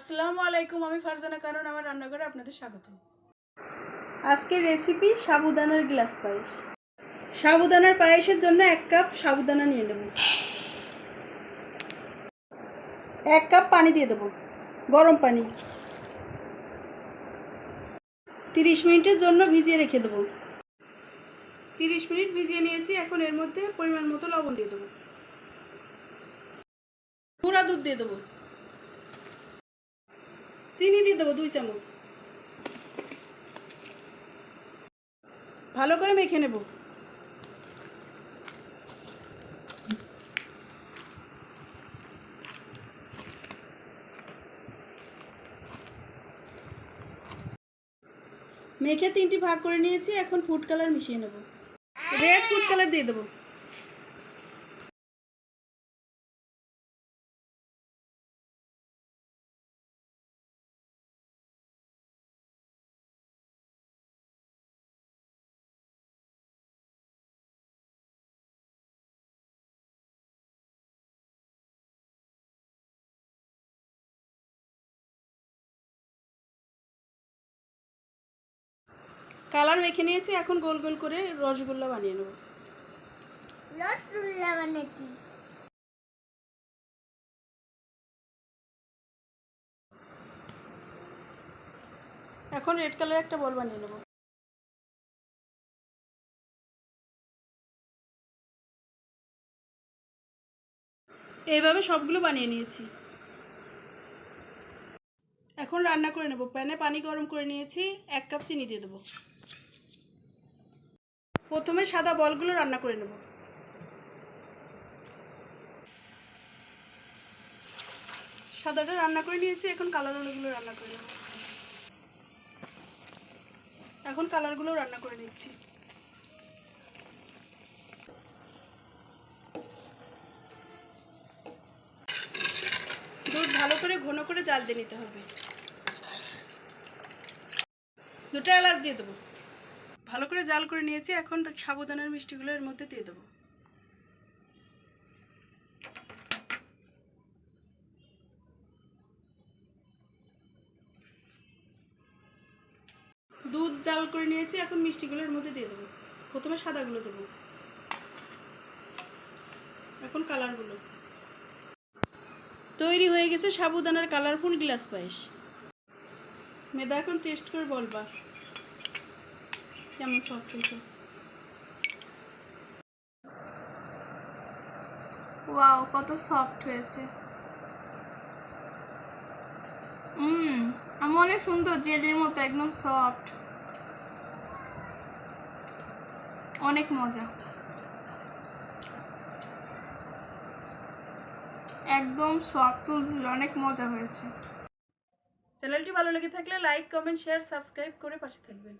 আসসালামু আলাইকুম আমি ফারজানা কারণ আমার রান্নাঘরে আপনাদের স্বাগত। আজকের রেসিপি সাবুদানার গ্লাস পায়েস। সাবুদানার পায়েসের জন্য এক কাপ সাবুদানা নিয়ে নেব। এক কাপ পানি দিয়ে দেবো গরম পানি। তিরিশ মিনিটের জন্য ভিজিয়ে রেখে দেবো। তিরিশ মিনিট ভিজিয়ে নিয়েছি এখন এর মধ্যে পরিমাণ মতো লবণ দিয়ে দেবো। গুঁড়া দুধ দিয়ে দেবো। চিনি দিয়ে দেবো, দুই চামচ। ভালো করে মেখে নেব। মেখে তিনটি ভাগ করে নিয়েছি, এখন ফুড কালার মিশিয়ে নেব। রেড ফুড কালার দিয়ে দেবো। কালার মেখে নিয়েছি এখন গোল গোল করে রসগোল্লা বানিয়ে নেব। রসগোল্লা বানাচ্ছি। এখন রেড কালার একটা বল বানিয়ে নেব। এইভাবে সবগুলো বানিয়ে নিয়েছি। এখন রান্না করে নেব। প্যানে পানি গরম করে নিয়েছি এক কাপ চিনি দিয়ে দেবো। প্রথমে সাদা বলগুলো রান্না করে নেব। সাদাটা রান্না করে নিয়েছি, এখন কালার আলুগুলো রান্না করে নেব। এখন কালারগুলো রান্না করে নিচ্ছি। দুধ ভালো করে ঘন করে জাল দিয়ে নিতে হবে। দুটো এলাচ দিয়ে দেবো। ভালো করে জাল করে নিয়েছি, এখন সাবুদানার মিষ্টিগুলো এর মধ্যে দিয়ে দেবো। দুধ জাল করে নিয়েছি, এখন মিষ্টিগুলো এর মধ্যে দিয়ে দেবো। প্রথমে সাদাগুলো দেবো। এখন কালারগুলো। তৈরি হয়ে গেছে সাবুদানার কালারফুল গ্লাস পায়েস। মেদা এখন টেস্ট করে বলবা। কেমন সফট হয়েছে? ওয়াও কত সফট হয়েছে। আমি অনেক সুন্দর জেলির মতো, একদম সফট অনেক মজা। একদম সফট তুলতুল অনেক মজা হয়েছে। চ্যানেলটি ভালো লেগে থাকলে লাইক কমেন্ট শেয়ার সাবস্ক্রাইব করে পাশে থাকবেন।